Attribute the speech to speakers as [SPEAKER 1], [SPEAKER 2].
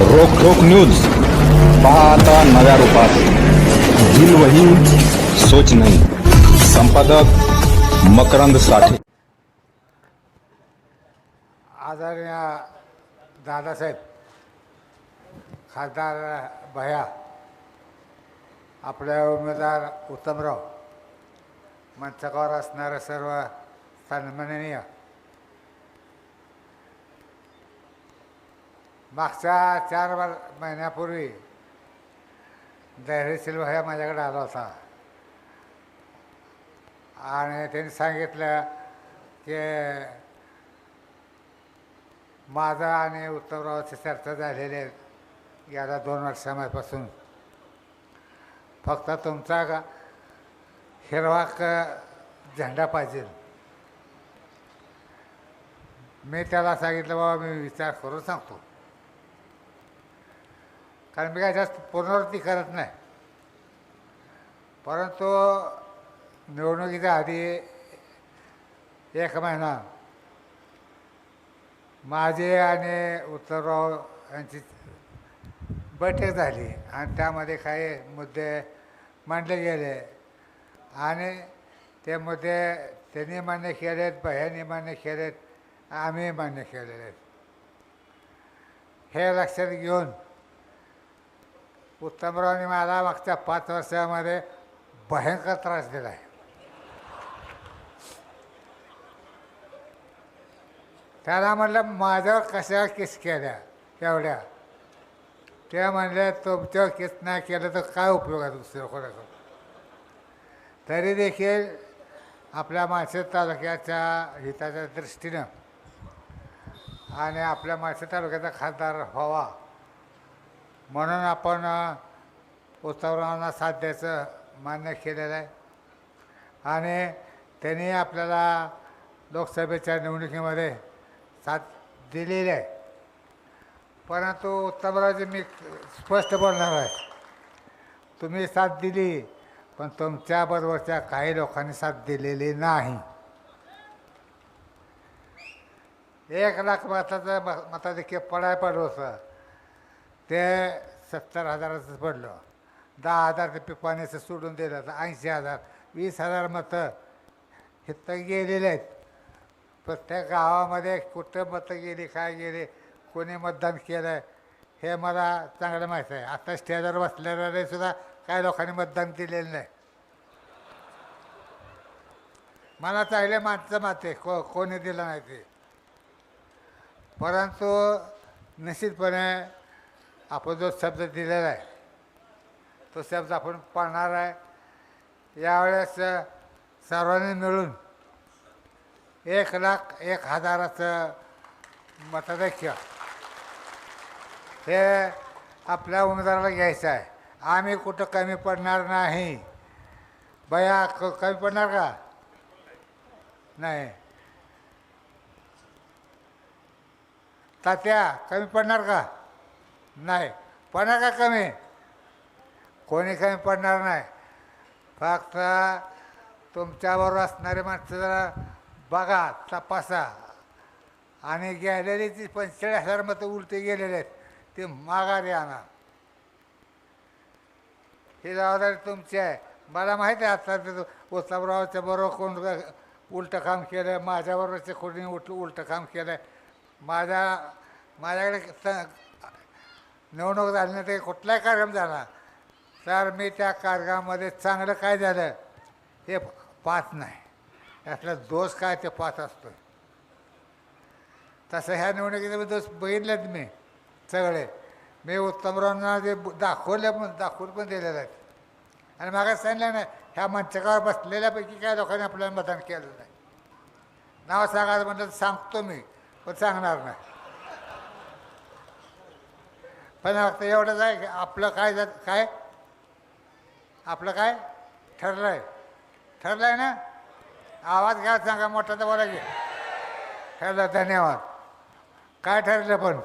[SPEAKER 1] रोखोक news. पाहता नव्या रूपात. दिल वही सोच नाही. संपादक मकरंद साठे.
[SPEAKER 2] आदरणीय दादासाहेब खासदार भया आपल्या उमेदवार उत्तमराव मंचकावर असणारे सर्व सन्माननीय मागच्या चार बार महिन्यापूर्वी सिल्वा ह्या माझ्याकडे आला होता. आणि त्यांनी सांगितलं की माझं आणि उत्तमरावाची चर्चा झालेली आहे गेल्या दोन वर्षामापासून फक्त तुमचा का हिरवा क झेंडा पाहिजे. मी त्याला सांगितलं बाबा मी विचार करून सांगतो. कारण मी काय जास्त पुनरावृत्ती करत नाही. परंतु निवडणुकीच्या आधी एक महिना माझे आणि उत्तरराव यांची बैठक झाली आणि त्यामध्ये काही मुद्दे मांडले गेले. आणि ते मुद्दे त्यांनी मान्य केलेत बह्यांनी मान्य केलेत आम्ही मान्य केलेले आहेत. हे लक्षात घेऊन उत्तमरावने मला मागच्या पाच वर्षामध्ये भयंकर त्रास दिला आहे. त्याला म्हटलं माझ्यावर कशा केस केल्या? एवढ्या. ते म्हणले तुमच्यावर केस नाही केलं तर काय उपयोग आहे दुसऱ्या कोणाचा? तरी देखील आपल्या माळशेर तालुक्याच्या हिताच्या दृष्टीनं आणि आपल्या माणसे तालुक्याचा खासदार व्हावा म्हणून आपण उत्सवरावांना साथ द्यायचं मान्य केलेलं आहे. आणि त्यांनी आपल्याला लोकसभेच्या निवडणुकीमध्ये साथ दिलेली आहे. परंतु उत्तमरावजी मी स्पष्ट बोलणार आहे. तुम्ही साथ दिली पण तुमच्याबरोबरच्या काही लोकांनी साथ दिलेली नाही. एक लाख मताचं म- मताधिक्य पडाय पडलं होतं. ते सत्तर हजाराचं पडलं. दहा हजार ते पाण्याचं सोडून दिलं तर ऐंशी हजार वीस हजार मतं इथं गेलेले आहेत. प्रत्येक गावामध्ये कुठं मतं गेली काय गेली कोणी मतदान केलं आहे हे मला चांगलं माहीत आहे. आता स्टेजवर बसलेले सुद्धा काही लोकांनी मतदान दिलेलं नाही. मला चांगले माणसं माते को कोणी दिलं नाही ते. परंतु निश्चितपणे आपण जो शब्द दिलेला आहे तो शब्द आपण पाळणार आहे. यावेळेस सर्वांनी मिळून एक लाख एक हजाराचं मतदैक्य हे आपल्या उमेदवाराला घ्यायचं आहे. आम्ही कुठं कमी पडणार नाही. बया क कमी पडणार का? नाही. तात्या कमी पडणार का? नाही पडणार का कमी? कोणी कमी पडणार नाही. फक्त तुमच्याबरोबर असणारे माणसं जरा बघा तपासा. आणि गेलेली ती पंचेचाळीस हजार मतं उलटे गेलेले आहेत. ते माघारी आणा. ही जबाबदारी तुमची आहे. मला माहिती आहे आता ते उत्तमरावच्या बरोबर कोण उलटं काम केलं माझ्याबरोबरचे कोणी उलट उलटं काम केलं माझ्या माझ्याकडे स- निवडणूक झाली नाही ते कुठलाही कार्यक्रम झाला. तर मी त्या कार्यक्रमामध्ये चांगलं काय झालं हे पाच नाही. यातला दोष काय ते पाच असतो. तसं ह्या निवडणुकीचे मी दोष बघितलेत मी सगळे. मी उत्तमरावांना जे दाखवले पण दाखवून पण दिलेले आहेत. आणि मागं सांगितलं नाही ह्या मंचकावर बसलेल्यापैकी काय लोकांनी आपल्याला मतदान केलं नाही. नाव सांगायचं म्हटलं तर सांगतो मी पण सांगणार नाही. पण फक्त एवढंच आहे की आपलं काय जात काय? आपलं काय? ठरलं आहे ठरलं आहे ना? आवाज घ्या सांगा मोठा तर बोला की. ठरलं धन्यवाद. काय ठरलं पण?